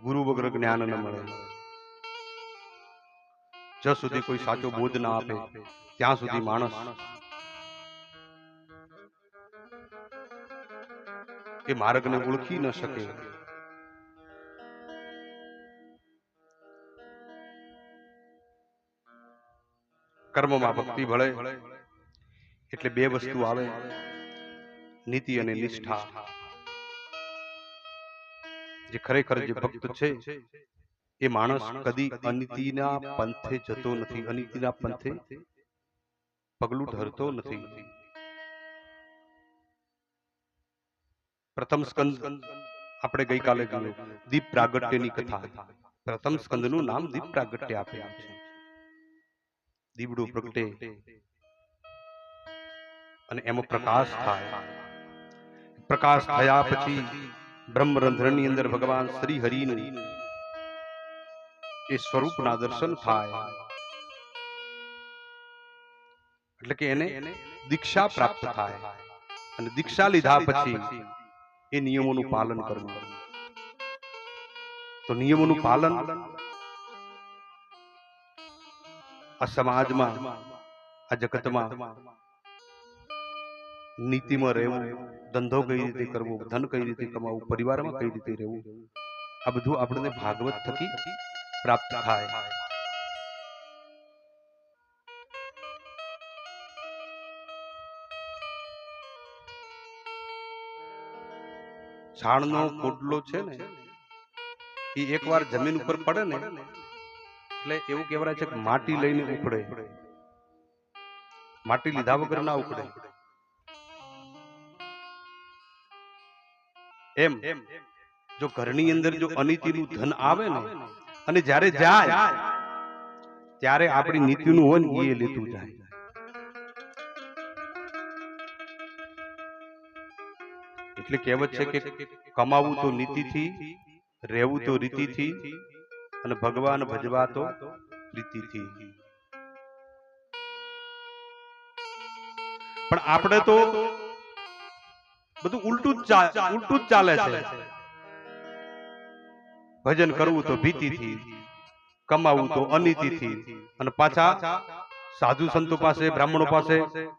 ગુરુ વગર જ્ઞાન ન મળે. જ્યાં સુધી કોઈ સાચો બોધ ના આપે, ત્યાં સુધી માણસ એ માર્ગને ઓળખી ન શકે. કર્મમાં ભક્તિ ભળે, એટલે બે વસ્તુ આવે, નીતિ અને નિષ્ઠા. જે ખરેખર જે ભક્ત છે એ માણસ કદી અનિતિના પંથે જતો નથી અનિતિના પંથે પગલું ધરતો નથી. પ્રથમ સ્કંદ આપણે ગઈકાલે જોયું દીપ પ્રાગટ્યની કથા પ્રથમ સ્કંદનું નામ દીપ પ્રાગટ્ય આપેલું છે. દીવડું પ્રગટે. અને એમાં પ્રકાશ થાય. પ્રકાશ થયા પછી બ્રહ્મરંધ્રની અંદર ભગવાન શ્રી હરિનું એ સ્વરૂપના દર્શન થાય. એટલે કે એને દીક્ષા પ્રાપ્ત થાય. અને દીક્ષા લીધા પછી એ નિયમોનું પાલન કરવું તો નિયમોનું પાલન આ સમાજમાં, આ જગતમાં નીતિમાં રહેવું ધંધો કઈ રીતે કરવો ધન કઈ રીતે કમાવું પરિવારમાં કઈ રીતે રહેવું? આ બધું આપણને ભાગવત થકી પ્રાપ્ત થાય. છાણનો કોટલો છે ને એ એકવાર જમીન ઉપર પડે ને એટલે એવું કહેવાય છે કે માટી લઈને ઉખડે. માટી લીધા વગર ના ઉખડે. એમ. જો ઘરની અંદર જો અનિતિનું ધન આવે ને, અને જ્યારે જાય, ત્યારે આપણી નીતિનું હોય ને એ લેતું જાય. એટલે કહેવત છે કે કમાવું તો નીતિથી, રહેવું તો રીતિથી, અને ભગવાન ભજવા તો પ્રીતિથી. પણ આપણે તો બધું ઉલટું જ ઉલટું જ ચાલે છે. ભજન કરવું તો ભીતિથી, કમાવું તો અનિતિથી અને પાછા સાધુ સંતો પાસે, બ્રાહ્મણો પાસે,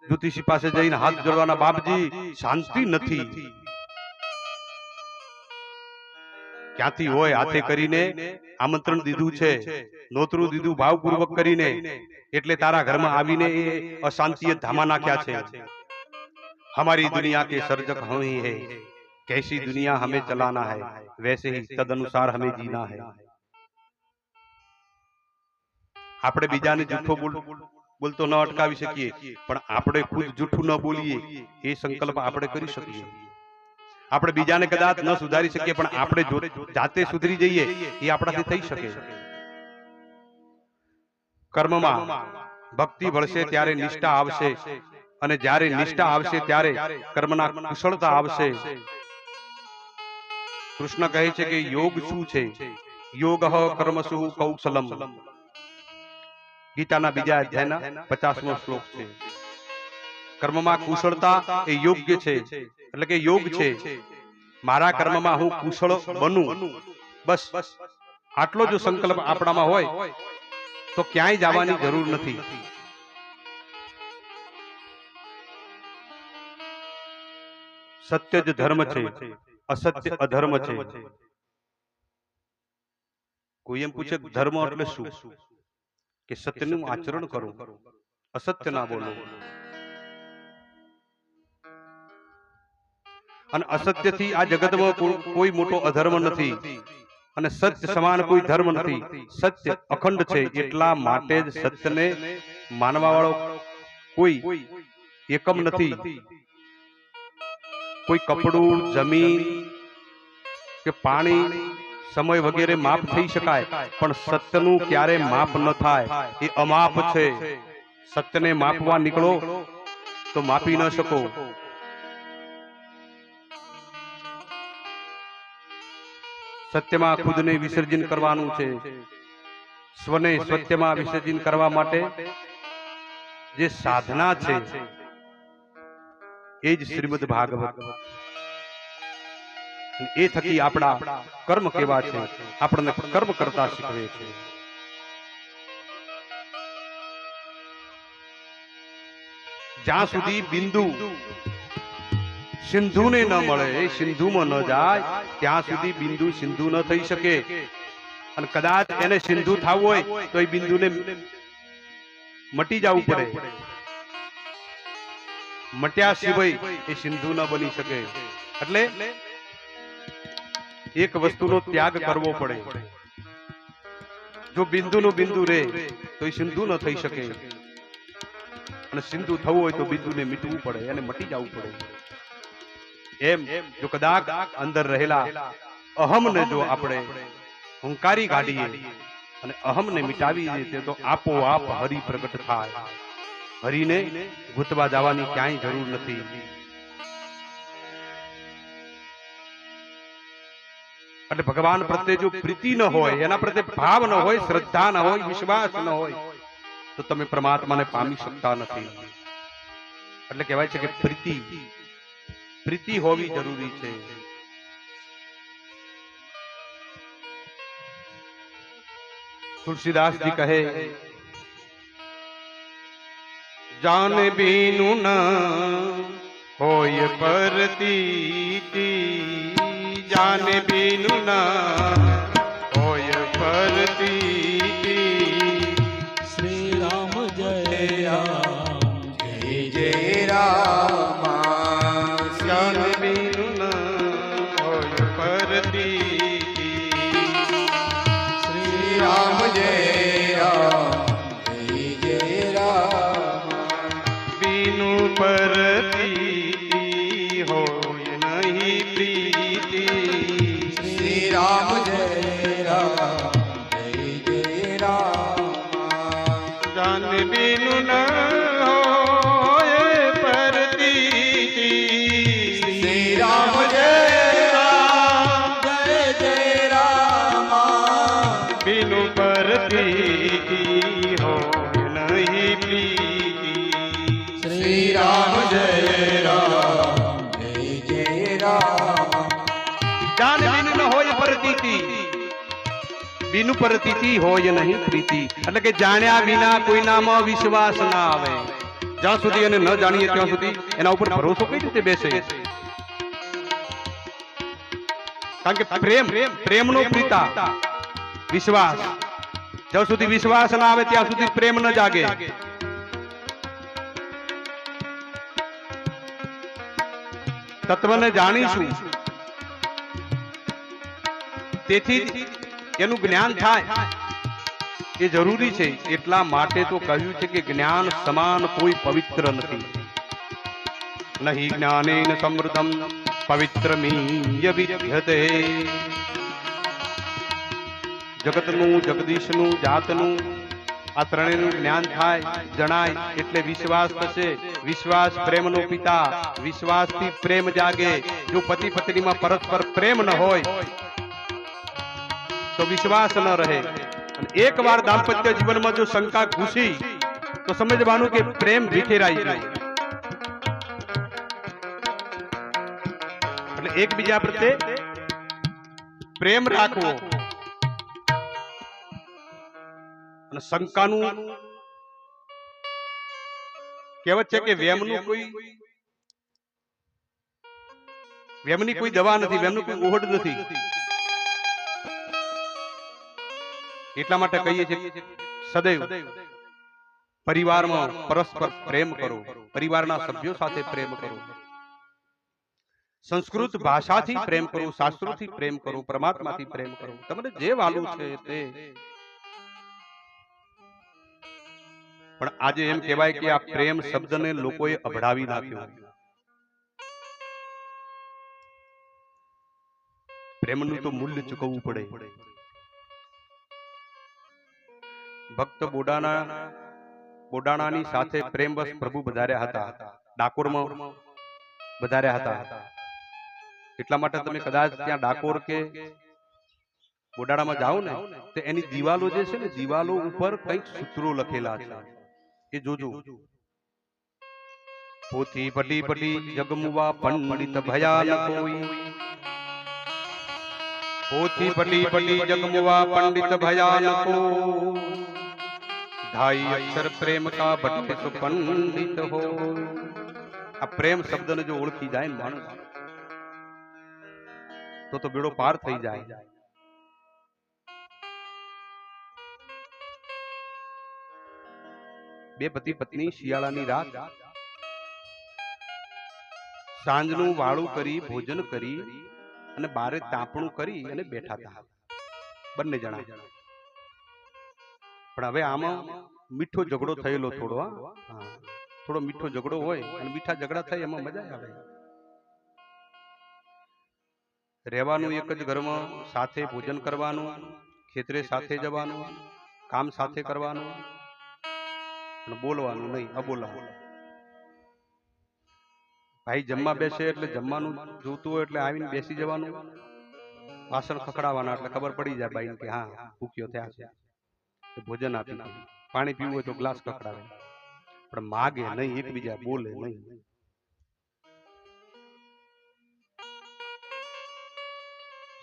જ્યોતિષી પાસે જઈને હાથ જોડવાના બાપજી શાંતિ નથી. ક્યાંથી હોય હાથે કરીને આમંત્રણ દીધું છે? નોતરું દીધું ભાવપૂર્વક કરીને. એટલે તારા ઘરમાં આવીને એ અશાંતિએ ધામા નાખ્યા છે. हमारी दुनिया के सर्जक हम ही है कैसी दुनिया हमें चलाना है वैसे ही तद अनुसार हमें जीना है આપણે બીજાને જૂઠો બોલ બોલતો ન અટકાવી શકીએ પણ આપણે ખુદ જૂઠું ન બોલીએ એ સંકલ્પ આપણે કરી શકીએ આપણે બીજાને કદાચ ન સુધારી શકીએ પણ આપણે જો- જાતે સુધરી જઈએ એ આપણાથી થઈ શકે કર્મમાં ભક્તિ ભળશે ત્યારે નિષ્ઠા આવશે અને જ્યારે નિષ્ઠા આવશે ત્યારે કર્મના કુશળતા આવશે. કૃષ્ણ કહે છે કે યોગ શું છે? યોગ કર્મસુ કૌશલમ. ગીતાના બીજા અધ્યાયના પચાસમો શ્લોક છે. કર્મમાં કુશળતા એ યોગ્ય છે. એટલે કે યોગ છે. મારા કર્મમાં હું કુશળ બનું. બસ. આટલો જો સંકલ્પ આપણામાં હોય. તો ક્યાંય જવાની જરૂર નથી. સત્ય જ ધર્મ છે. અસત્ય અધર્મ છે. કોઈ એમ પૂછે ધર્મ એટલે શું? કે સત્યનું આચરણ કરો. અસત્ય ના બોલો. અને અસત્યથી આ જગતમાં કોઈ મોટો અધર્મ નથી. અને સત્ય સમાન કોઈ ધર્મ નથી. સત્ય અખંડ છે. એટલા માટે જ સત્યને માનવા વાળો કોઈ એકમ નથી. કોઈ કપડું, જમીન કે પાણી, સમય વગેરે માપ થઈ શકાય, પણ સત્યનું ક્યારે માપ ન થાય, એ અમાપ છે. સત્યને માપવા નીકળો તો માપી ન શકો. સત્યમાં ખુદને વિસર્જન કરવાનું છે. સ્વને સત્યમાં વિસર્જન કરવા માટે જે સાધના છે એ જ શ્રીમદ ભાગવત. એ થકી આપણા કર્મ કેવા છે? આપણને કર્મ કરતા શીખવે છે. જ્યાં સુધી બિંદુ સિંધુને ન મળે સિંધુમાં ન જાય ત્યાં સુધી બિંદુ સિંધુ ન થઈ શકે. અને કદાચ એને સિંધુ થવું હોય તો એ બિંદુને મટી જવું પડે. મટ્યા સિવાય એ સિંધુ ન બની શકે. એટલે એક વસ્તુનો ત્યાગ કરવો પડે. જો બિંદુનું બિંદુ રે તો એ સિંધુ ન થઈ શકે. અને સિંધુ થવું હોય તો બિંદુને મીટવું પડે એને મટી જવું પડે. એમ જો કદાચ અંદર રહેલા અહમ ને જો આપણે હુંકારી કાઢીએ અને અહમને મિટાવી દઈએ તો આપોઆપ હરિ પ્રગટ થાય. હરિને ગૂંથવા જવાની ક્યાંય જરૂર નથી. એટલે ભગવાન પ્રત્યે જો પ્રીતિ ન હોય, એના પ્રત્યે ભાવ ન હોય, શ્રદ્ધા ન હોય, વિશ્વાસ ન હોય, તો તમે પરમાત્માને પામી શકતા નથી. એટલે કહેવાય છે કે પ્રીતિ પ્રીતિ હોવી જરૂરી છે. તુલસીદાસજી કહે જાન બીનું ન હોય પરતી જાન બીનું બીનું હોય નહીં પ્રીતિ. એટલે કે જાણ્યા વિના કોઈનામાં વિશ્વાસ ના આવે. જ્યાં સુધી એને ન જાણીએ ત્યાં સુધી એના ઉપર ભરોસો કઈ રીતે બેસે? કારણ કે પ્રેમ, પ્રેમનો પ્રીતા. વિશ્વાસ. જ્યાં સુધી વિશ્વાસ ના આવે ત્યાં સુધી પ્રેમ ન જાગે. તત્વને જાણીશું. તેથી એનું જ્ઞાન થાય. એ જરૂરી છે. એટલા માટે તો કહ્યું છે કે જ્ઞાન સમાન કોઈ પવિત્ર નથી. નહીં જ્ઞાનેન સમૃદ્ધમ પવિત્રમીય જગતનું, જગદીશનું, જાતનું આ ત્રણેયનું જ્ઞાન થાય, જણાય, એટલે વિશ્વાસ થશે. વિશ્વાસ પ્રેમનો પિતા, વિશ્વાસથી પ્રેમ જાગે. જો પતિ પત્નીમાં પરસ્પર પ્રેમ ન હોય તો વિશ્વાસ ન રહે. અને એકવાર દાંપત્ય જીવનમાં જો શંકા ઘૂસી, તો સમજવાનું કે પ્રેમ વિખેરાઈ જાય એટલે એકબીજા પ્રત્યે પ્રેમ રાખવો. અને શંકાનું કહેવત છે કે વેમનું કોઈ વેમની કોઈ દવા નથી, વેમનું કોઈ ઓહડ નથી. એટલા માટે કહીએ છીએ સદૈવ. પરિવારમાં પરસ્પર પ્રેમ કરો. પરિવારના સભ્યો સાથે પ્રેમ કરો. સંસ્કૃત ભાષાથી પ્રેમ કરો શાસ્ત્રોથી પ્રેમ કરો પરમાત્માથી પ્રેમ કરો. તમને જે વાલું છે તે. પણ આજે એમ કહેવાય કે આ પ્રેમ શબ્દને લોકોએ અભડાવી નાખ્યો. પ્રેમનું તો મૂલ્ય ચૂકવવું પડે. ભક્ત બોડાના બોડાણાની સાથે પ્રેમવશ પ્રભુ વધાર્યા હતા. ડાકોરમાં વધાર્યા હતા. એટલા માટે તમે કદાચ ત્યાં ડાકોર કે બોડાણામાં જાઓ ને, તો એની દિવાલો જે છે ને, દિવાલો ઉપર કંઈક સૂત્રો લખેલા છે. એ જોજો. પોથી પટી પટી જગમુવા પંડિત ભયા કોઈ. પોથી પટી પટી જગમવા પંડિત ભયાनको ઢાઈ અક્ષર પ્રેમ કા ભટ્ટ સુ પંડિત હો આ પ્રેમ શબ્દને જો ઓળખી જાય ને માણસ તો તો બેડો પાર થઈ જાય બે પતિ પત્ની શિયાળાની રાત સાંજનું વાળું કરી ભોજન કરી અને બારે તાપણું કરી અને બેઠા હતા બંને જણા. પણ હવે આમાં મીઠો ઝઘડો થયેલો થોડો હા. થોડો મીઠો ઝઘડો હોય અને મીઠા ઝઘડા થાય એમાં મજા આવે. રહેવાનું એક જ ઘરમાં સાથે ભોજન કરવાનું ખેતરે સાથે જવાનું કામ સાથે કરવાનું. બોલવાનું નહીં અબોલા ભાઈ જમવા બેસે એટલે જમવાનું જોતું હોય એટલે આવીને બેસી જવાનું. વાસણ ખખડાવવાના એટલે ખબર પડી જાય ભાઈ કે હા ભૂખ્યો થયા છે. ભોજન આપી પાણી પીવું હોય તો ગ્લાસ ખખડાવે. પણ માગે નહીં એકબીજા બોલે નહીં.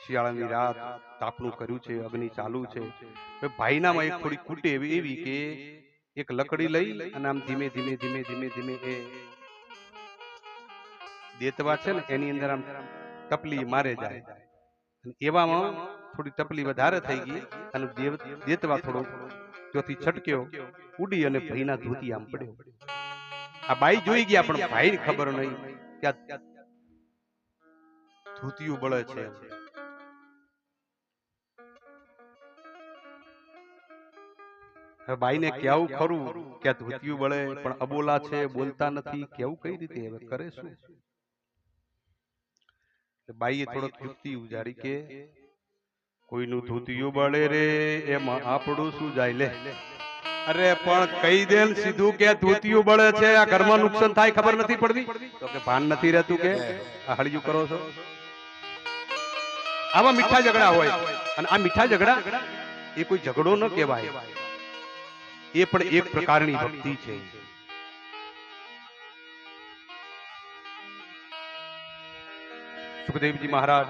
શિયાળાની રાત તાપણું કર્યું છે અગ્નિ ચાલુ છે. ભાઈનામાં એક થોડી ખૂટે એવી એવી કે એક લકડી લઈ અને આમ ધીમે ધીમે ધીમે ધીમે ધીમે એ દેતવા છે ને, એની અંદર આમ ટપલી મારે જાય. એવામાં થોડી ટપલી વધારે થઈ ગઈ અને દેતવા થોડો ત્યોથી છટક્યો, ઉડી અને ભાઈના ધોતી આમ પડ્યો. આ બાઈ જોઈ ગયા, પણ ભાઈને ખબર નહીં કે બળે છે હવે બાઈને કેવું ખરું કે ધોતિયું બળે, પણ અબોલા છે, બોલતા નથી. કેવું કઈ રીતે? હવે કરે શું? બાઈએ થોડોક યુક્તિ ઉજાડી કે કોઈનું ધૂતિયું બળે રે એમાં આપણું શું જાય લે? અરે પણ કહી દે સીધું કે ધૂતિયું બળે છે આ ઘરમાં નુકસાન થાય ખબર નથી પડતી? તો કે ભાન નથી રહેતું કે? આ હળિયું કરો છો? આવા મીઠા ઝઘડા હોય. અને આ મીઠા ઝઘડા એ કોઈ ઝઘડો ન કહેવાય. એ પણ એક પ્રકારની ભક્તિ છે. સુખદેવજી મહારાજ,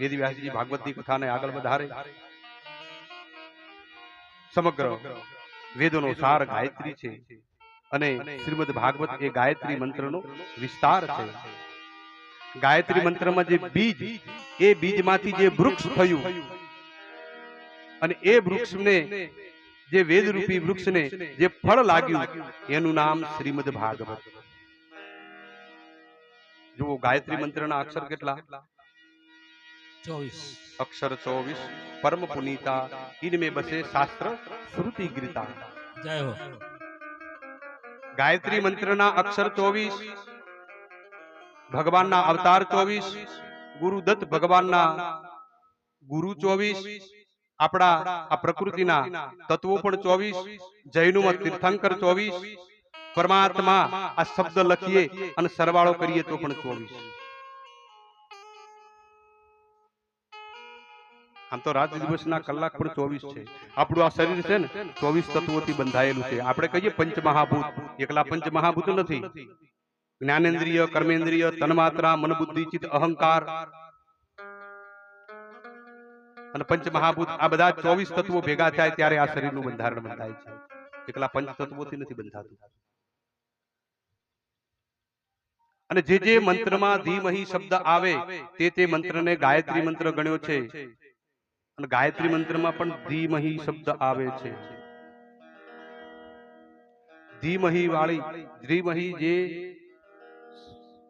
વેદી ભાગવતની કથાને આગળ વધારે. સમગ્ર વેદોનો સાર ગાયત્રી છે અને શ્રીમદ ભાગવત એ ગાયત્રી મંત્રનો વિસ્તાર છે. ગાયત્રી મંત્રમાં જે બીજ, એ બીજમાંથી જે વૃક્ષ થયું, અને એ વૃક્ષને, જે વેદરૂપી વૃક્ષને જે ફળ લાગ્યું, એનું નામ શ્રીમદ ભાગવત. જુઓ ગાયત્રી મંત્રના અક્ષર કેટલા? ચોવીસ. અક્ષર ચોવીસ. પરમ પુનીતા ઇનમે બસે શાસ્ત્ર શ્રુતિ ગીતા જય હો. ગાયત્રી મંત્રના અક્ષર ચોવીસ. ભગવાનના અવતાર ચોવીસ. ગુરુદત્ત ભગવાનના ગુરુ ચોવીસ. આપણા આ પ્રકૃતિના તત્વો પણ ચોવીસ. જૈનુમાં તીર્થંકર ચોવીસ. પરમાત્મા આ શબ્દ લખીએ અને સરવાળો કરીએ તો પણ ચોવીસ. આમ તો રાત દિવસના કલાક પણ ચોવીસ છે. આપણું આ શરીર છે ને, ચોવીસ તત્વોથી બંધાયેલું છે. આપણે કહીએ પંચમહાભૂત. એકલા પંચમહાભૂત નથી. જ્ઞાનેન્દ્રિય, કર્મેન્દ્રિય, તન્માત્રા મન બુદ્ધિ ચિત્ત, અહંકાર. અને પંચમહાભૂત, આ બધા ચોવીસ તત્વો ભેગા થાય ત્યારે આ શરીરનું બંધારણ બંધાય છે. એકલા પંચ તત્વોથી નથી બંધાતું. અને જે જે મંત્રમાં ધીમહી શબ્દ આવે તે તે મંત્રને ગાયત્રી મંત્ર ગણ્યો છે. અને ગાયત્રી મંત્રમાં પણ ધીમહી શબ્દ આવે છે. ધીમહી વાળી ધીમહી જે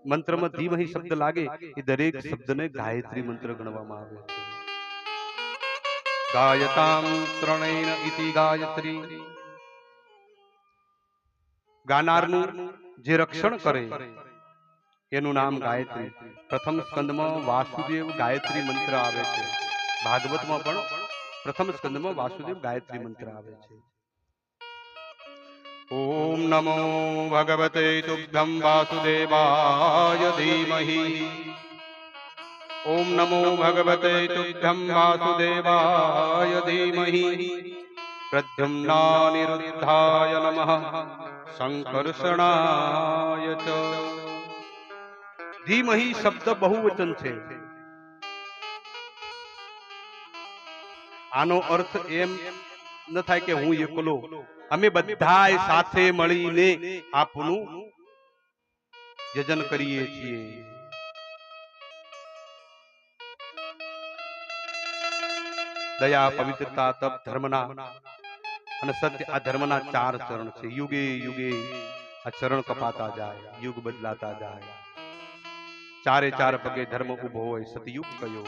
મંત્રમાં ધીમહી શબ્દ લાગે એ દરેક શબ્દને ગાયત્રી મંત્ર ગણવામાં આવે છે. ગાયતામ ત્રણેન ઇતિ ગાયત્રી. ગાનારનું જે રક્ષણ કરે એનું નામ ગાયત્રી. પ્રથમ સ્કંદમાં વાસુદેવ ગાયત્રી મંત્ર આવે છે. ભાગવતમાં પણ પ્રથમ સ્કંદમાં વાસુદેવ ગાયત્રી મંત્ર આવે છે. ઓમ નમો ભગવતે તુભ્યમ વાસુદેવાય ધીમહી. ઓમ નમો ભગવતે તુભ્યમ વાસુદેવાય ધીમહી. પ્રદ્યુમ્ના નિરુદ્ધાય નમઃ સંકર્ષણાય ચ. ધીમહિ શબ્દ બહુવચન છે. આનો અર્થ એમ ન થાય કે હું એકલો. અમે બધા સાથે મળીને આપનું યજન કરીએ છીએ. દયા, પવિત્રતા, તપ, ધર્મના અને સત્ય, આ ધર્મના ચાર ચરણ છે. યુગે યુગે આ ચરણ કપાતા જાય, યુગ બદલાતા જાય. ચારે ચાર પગે ધર્મ ઊભો હોય સતયુગ કયો?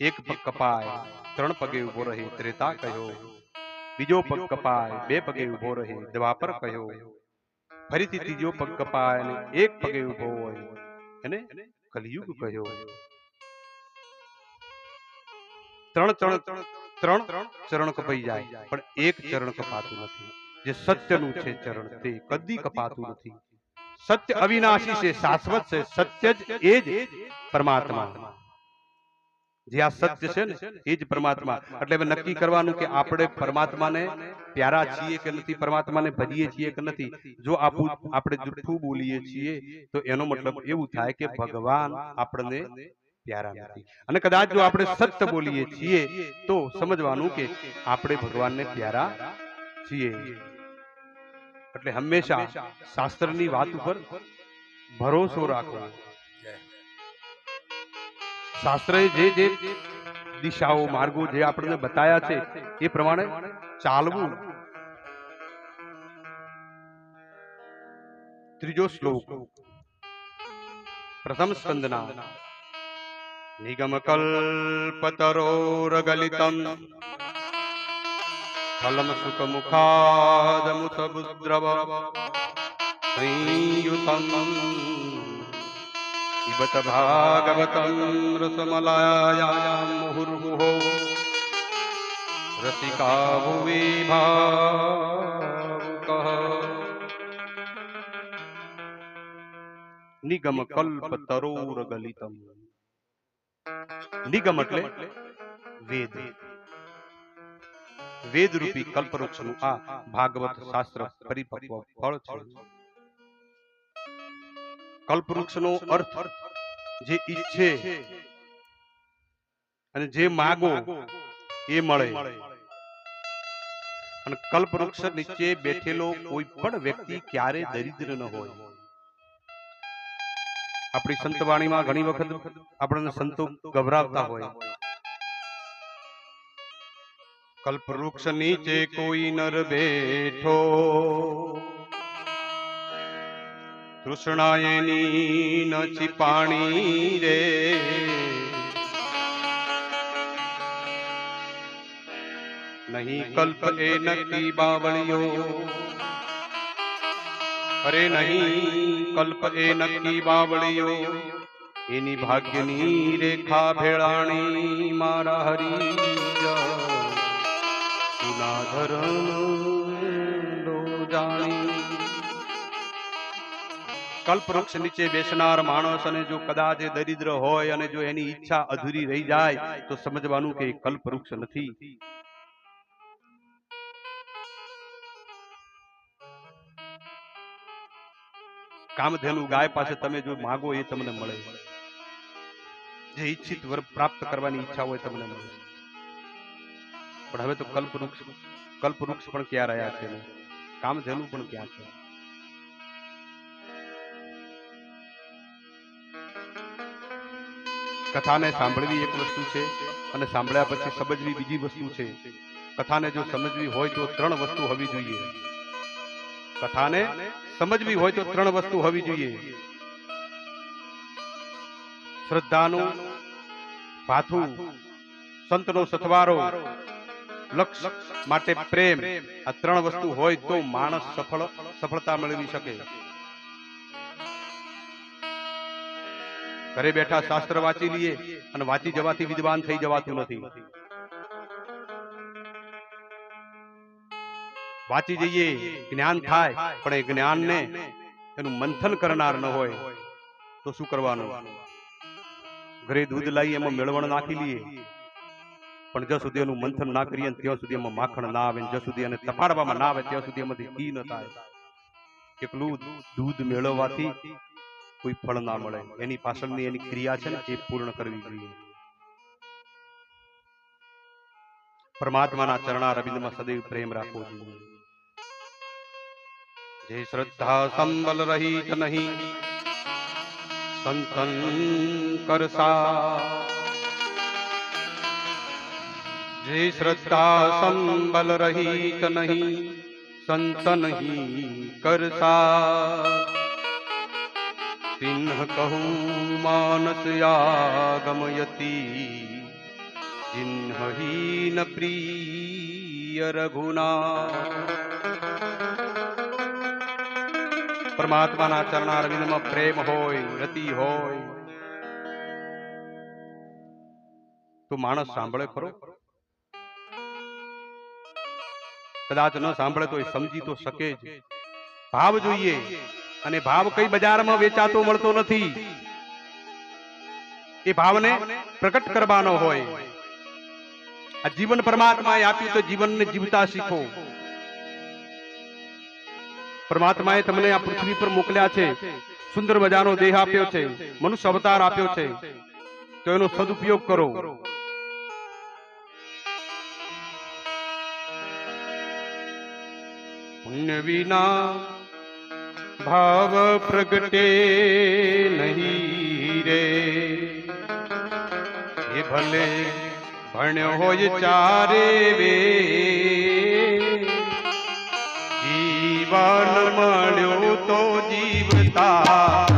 એક પગ કપાય ત્રણ પગે ઊભો રહે ત્રેતા કયો? બીજો પગ કપાય બે પગે ઊભો રહે દ્વાપર કયો? ફરીથી ત્રીજો પગ કપાય અને એક પગે ઊભો હોય એને કલયુગ કહ્યો ત્રણ ત્રણ ત્રણ ચરણ કપાઈ જાય પણ એક ચરણ કપાતું નથી જે સત્યનું છે ચરણ તે કદી કપાતું નથી. સત્ય અવિનાશી છે શાશ્વત છે સત્ય જ એ જ પરમાત્મા. જે આ સત્ય છે ને એ જ પરમાત્મા. એટલે હવે નક્કી કરવાનું કે આપણે પરમાત્માને પ્યારા છીએ કે નથી પરમાત્માને ભજીએ છીએ કે નથી? જો આપું આપણે જુઠ્ઠું બોલીએ છીએ તો એનો મતલબ એવું થાય કે ભગવાન આપણને પ્યારા નથી. અને કદાચ જો આપણે સત્ય બોલીએ છીએ તો સમજવાનું કે આપણે ભગવાનને પ્યારા છીએ. એટલે હંમેશા શાસ્ત્રની વાત ઉપર ભરોસો રાખવો. શાસ્ત્રએ જે જે દિશાઓ, માર્ગો જે આપણને બતાયા છે, એ પ્રમાણે ચાલવું. ત્રીજો શ્લોક. પ્રથમ સ્કંદના. નિગમ કલ્પતરોરગલિતમ. ફલમ સુખ મુખાદમુત બુદ્રવ સંયુતમ पिबत भागवतं रसमलायां मुहुर्मुहो रसिका भुवि भावुकः નિગમ કલ્પ તરોર ગલિતમ નિગમ એટલે વેદ વેદ રૂપી કલ્પવૃક્ષનું આ ભાગવત શાસ્ત્ર પરિપક્વ ફળ છે. કલ્પવૃક્ષનો અર્થ જે ઈચ્છે અને જે માગો એ મળે. અને કલ્પવૃક્ષ નીચે બેઠેલો કોઈ પણ વ્યક્તિ ક્યારે દરિદ્ર ન હોય. આપણી સંતવાણીમાં ઘણી વખત આપણને સંતો ગભરાવતા હોય. કલ્પવૃક્ષ નીચે કોઈ નર બેઠો તૃષ્ણાયની ન પાણી રે નહીં કલ્પ એ નક્કી બાવળિયો અરે નહીં કલ્પ એ નક્કી બાવળિયો એની ભાગ્યની રેખા ભેળાણી મારા હરી ધરમ જાણી નીચે બેસનાર માણસ અને જો કદાચ દરિદ્ર હોય અને જો એની ઈચ્છા અધૂરી રહી જાય, તો સમજવાનું કે કલ્પવૃક્ષ નથી. કામધેનુ ગાય પાસે તમે જો માગો એ તમને મળે. જે ઈચ્છિત વર્ગ પ્રાપ્ત કરવાની ઈચ્છા હોય તમને મળે. પણ હવે તો કલ્પવૃક્ષ કલ્પવૃક્ષ પણ ક્યાં રહ્યા છે? કામધેનુ પણ ક્યાં છે? કથાને સાંભળવી એક વસ્તુ છે અને સાંભળ્યા પછી સમજવી બીજી વસ્તુ છે. કથાને જો સમજવી હોય તો ત્રણ વસ્તુ હોવી જોઈએ. કથાને સમજવી હોય તો ત્રણ વસ્તુ હોવી જોઈએ. શ્રદ્ધાનું ભાથું સંતનો સથવારો લક્ષ્ય માટે પ્રેમ. આ ત્રણ વસ્તુ હોય તો માણસ સફળ સફળતા મેળવી શકે. ઘરે બેઠા શાસ્ત્ર વાંચી લઈએ અને વાંચી જવાથી વિદ્વાન થઈ જવાતું નથી. વાંચી જઈએ, જ્ઞાન થાય, પણ એ જ્ઞાનને એનું મંથન કરનાર ન હોય, તો શું કરવાનું? ઘરે દૂધ લાવી એમાં મેળવણ નાખી લઈએ. પણ જ્યાં સુધી એનું મંથન ના કરીએ ત્યાં સુધી એમાં માખણ ના આવે જ્યાં સુધી એને તફાડવામાં ના આવે ત્યાં સુધી એમાંથી ઘી ન થાય. એકલું દૂધ મેળવવાથી કોઈ ફળ ના મળે. એની પાછળની એની ક્રિયા છે ને એ પૂર્ણ કરવી જોઈએ. પરમાત્માના ચરણા રવિન્દ્રમાં સદૈવ પ્રેમ રાખવો જોઈએ. જે શ્રદ્ધા સંબલ રહી નહીં, સંતન કરસા જે શ્રદ્ધા સંબલ રહિત નહીં સંતન હી કરસા તિન્હ કહું માનસ યાગમયતી જિન્હહીન પ્રિય રઘુના પરમાત્માના ચરણારવિંદમાં પ્રેમ હોય રતિ હોય તો માણસ સાંભળે ખરો કદાચ ન સાંભળે તો એ સમજી તો શકે જ. ભાવ જોઈએ અને ભાવ કઈ બજારમાં વેચાતો મળતો નથી. એ ભાવને પ્રકટ કરવાનો હોય. આ જીવન પરમાત્માએ આપ્યું તો જીવનને જીવતા શીખો. પરમાત્માએ તમને આ પૃથ્વી પર મોકલ્યા છે. સુંદર મજાનો દેહ આપ્યો છે. મનુષ્ય અવતાર આપ્યો છે. તો એનો સદુપયોગ કરો. પુણ્ય વિના ભાવ પ્રગટે નહીં રે એ ભલે ભણ્યો હોય ચારે વે જીવન મળ્યો તો જીવતા